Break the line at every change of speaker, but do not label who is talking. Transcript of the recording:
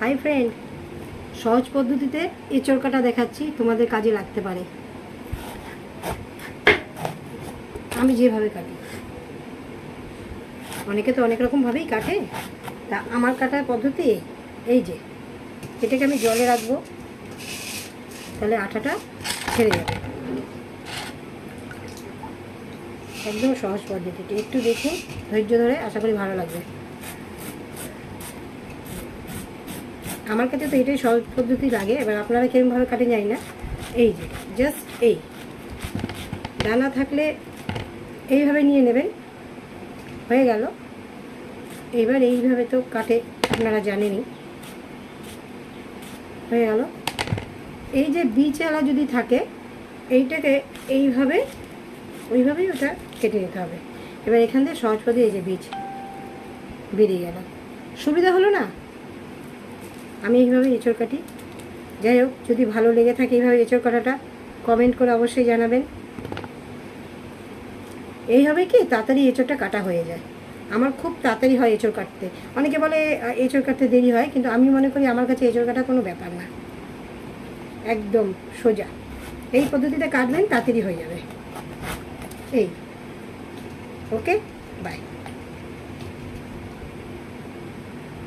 Hi friend, সহজ পদ্ধতিতে এঁচড় কাটা দেখাচ্ছি, তোমাদের কাজে লাগতে পারে। আমি যেভাবে কাটি। অনেকে তো অনেক রকমভাবেই কাটে। তা আমার কাটার পদ্ধতি এই। যে, এটাকে আমি জলে রাখব। তাহলে আটাটা ছেড়ে যাবে। একদম সহজ পদ্ধতিটি একটু দেখুন ধৈর্য ধরে আশা করি ভালো লাগবে। আমার কাছে তো এটাই সহজ পদ্ধতি লাগে, এবার আপনারা কেমনভাবে কাটেন জানি না। এই যে জাস্ট এই। দানা থাকলে এইভাবে নিয়ে নেবেন। হয়ে গেল। এবার এইভাবে তো কাটে আপনারা জানেনই। হয়ে গেল। এই যে বীজওয়ালা যদি থাকে, এইটাকে এইভাবে, ওইভাবেই ওটা কেটে নিতে হবে। এবার এখান থেকে সহজ পদে এই যে বীজ বেরিয়ে গেল। সুবিধা হলো না? আমি এইভাবে এঁচড় কাটি। যাই হোক, যদি ভালো লেগে থাকে এইভাবে এঁচড় কাটাটা কমেন্ট করে অবশ্যই জানাবেন। এইভাবে কি, তাড়াতাড়ি এঁচড়টা কাটা হয়ে যায়। আমার খুব তাড়াতাড়ি হয় এঁচড় কাটতে। অনেকে বলে এঁচড় কাটতে দেরি হয়, কিন্তু আমি মনে করি আমার কাছে এঁচড় কাটা কোনো ব্যাপার না। একদম সোজা। এই পদ্ধতিতে কাটবেন তাড়াতাড়ি হয়ে যাবে। এই। Okay bye